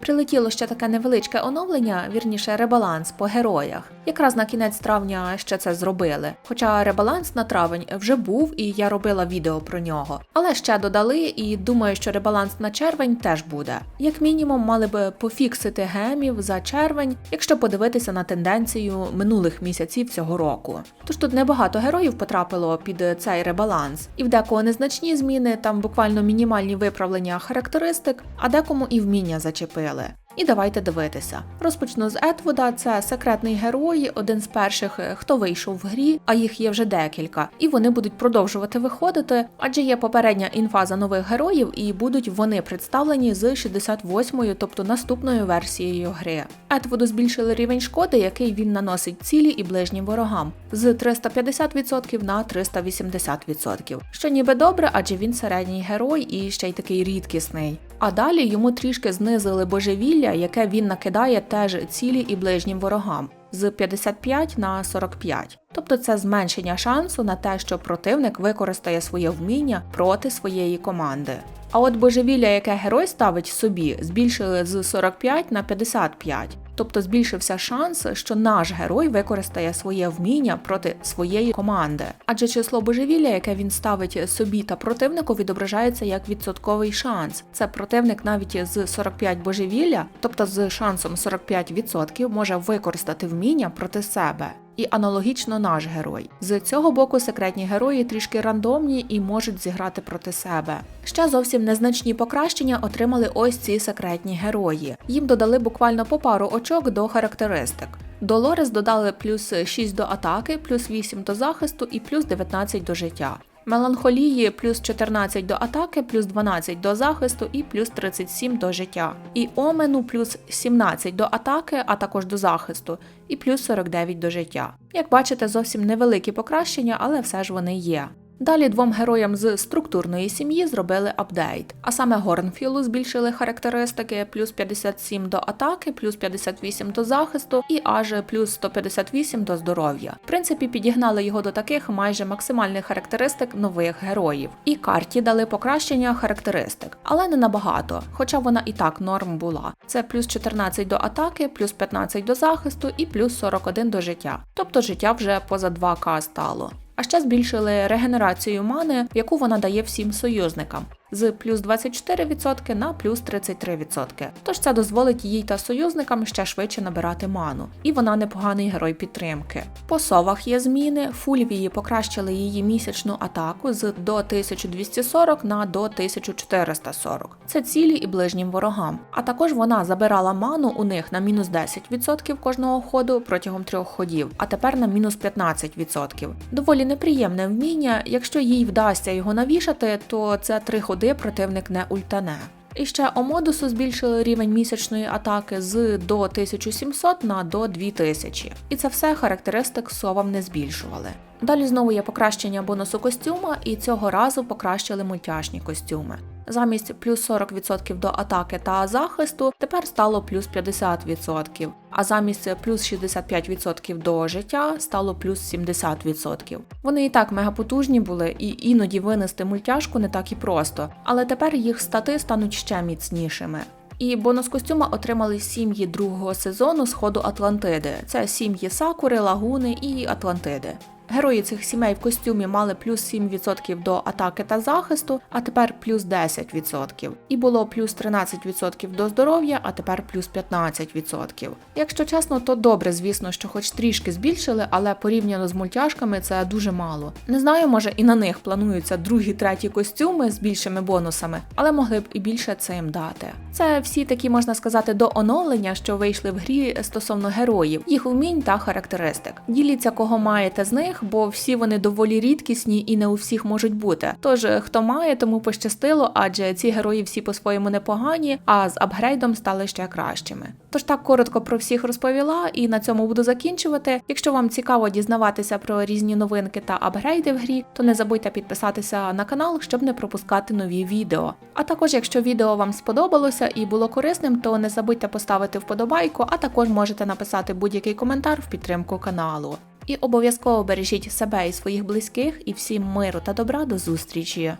Прилетіло ще таке невеличке оновлення, вірніше ребаланс по героях. Якраз на кінець травня ще це зробили. Хоча ребаланс на травень вже був і я робила відео про нього. Але ще додали і думаю, що ребаланс на червень теж буде. Як мінімум, мали би пофіксити гемів за червень, якщо подивитися на тенденцію минулих місяців цього року. Тож тут небагато героїв потрапило під цей ребаланс, і в декого незначні зміни, там буквально мінімальні виправлення характеристик, а декому і вміння зачепили. І давайте дивитися. Розпочну з Етвуда. Це секретний герой, один з перших, е, хто вийшов в грі, а їх є вже декілька, і вони будуть продовжувати виходити, адже є попередня інфа за нових героїв, і будуть вони представлені з 68-ю, тобто наступною версією гри. Етвуду збільшили рівень шкоди, який він наносить цілі і ближнім ворогам, з 350% на 380%. Що ніби добре, адже він середній герой і ще й такий рідкісний. А далі йому трішки знизили божевілля, яке він накидає теж цілі і ближнім ворогам з 55 на 45. Тобто це зменшення шансу на те, що противник використає своє вміння проти своєї команди. А от божевілля, яке герой ставить собі, збільшили з 45 на 55. Тобто збільшився шанс, що наш герой використає своє вміння проти своєї команди. Адже число божевілля, яке він ставить собі та противнику, відображається як відсотковий шанс. Це противник навіть з 45 божевілля, тобто з шансом 45%, може використати вміння проти себе. І аналогічно наш герой. З цього боку секретні герої трішки рандомні і можуть зіграти проти себе. Ще зовсім незначні покращення отримали ось ці секретні герої. Їм додали буквально по пару очок до характеристик. Долорес додали плюс 6 до атаки, плюс 8 до захисту і плюс 19 до життя. Меланхолії плюс 14 до атаки, плюс 12 до захисту і плюс 37 до життя. І Омену плюс 17 до атаки, а також до захисту, і плюс 49 до життя. Як бачите, зовсім невеликі покращення, але все ж вони є. Далі двом героям з структурної сім'ї зробили апдейт, а саме Горнфілу збільшили характеристики плюс 57 до атаки, плюс 58 до захисту і аж плюс 158 до здоров'я. В принципі, підігнали його до таких майже максимальних характеристик нових героїв. І карті дали покращення характеристик, але не набагато, хоча вона і так норм була. Це плюс 14 до атаки, плюс 15 до захисту і плюс 41 до життя. Тобто життя вже поза 2К стало. А ще збільшили регенерацію мани, яку вона дає всім союзникам з плюс 24% на плюс 33%. Тож це дозволить їй та союзникам ще швидше набирати ману, і вона непоганий герой підтримки. По совах є зміни. Фульвії покращили її місячну атаку з до 1240 на до 1440. Це цілі і ближнім ворогам. А також вона забирала ману у них на мінус 10% кожного ходу протягом трьох ходів, а тепер на мінус 15%. Доволі неприємне вміння. Якщо їй вдасться його навішати, то це три ходи противник не ультане. І ще Омодусу збільшили рівень місячної атаки з до 1700 на до 2000. І це все характеристик совам не збільшували. Далі знову є покращення бонусу костюма, і цього разу покращили мультяшні костюми. Замість плюс 40% до атаки та захисту тепер стало плюс 50%, а замість плюс 65% до життя стало плюс 70%. Вони і так мегапотужні були, і іноді винести мультяшку не так і просто, але тепер їх стати стануть ще міцнішими. І бонус костюма отримали сім'ї другого сезону Сходу Атлантиди. Це сім'ї Сакури, Лагуни і Атлантиди. Герої цих сімей в костюмі мали плюс 7% до атаки та захисту, а тепер плюс 10%. І було плюс 13% до здоров'я, а тепер плюс 15%. Якщо чесно, то добре, звісно, що хоч трішки збільшили, але порівняно з мультяшками це дуже мало. Не знаю, може і на них плануються другі, треті костюми з більшими бонусами, але могли б і більше цим дати. Це всі такі, можна сказати, до оновлення, що вийшли в грі стосовно героїв, їх вмінь та характеристик. Діліться, кого маєте з них бо всі вони доволі рідкісні і не у всіх можуть бути. Тож хто має, тому пощастило, адже ці герої всі по-своєму непогані, а з апгрейдом стали ще кращими. Тож так коротко про всіх розповіла, і на цьому буду закінчувати. Якщо вам цікаво дізнаватися про різні новинки та апгрейди в грі, то не забудьте підписатися на канал, щоб не пропускати нові відео. А також, якщо відео вам сподобалося і було корисним, то не забудьте поставити вподобайку, а також можете написати будь-який коментар в підтримку каналу. І обов'язково бережіть себе і своїх близьких, і всім миру та добра до зустрічі!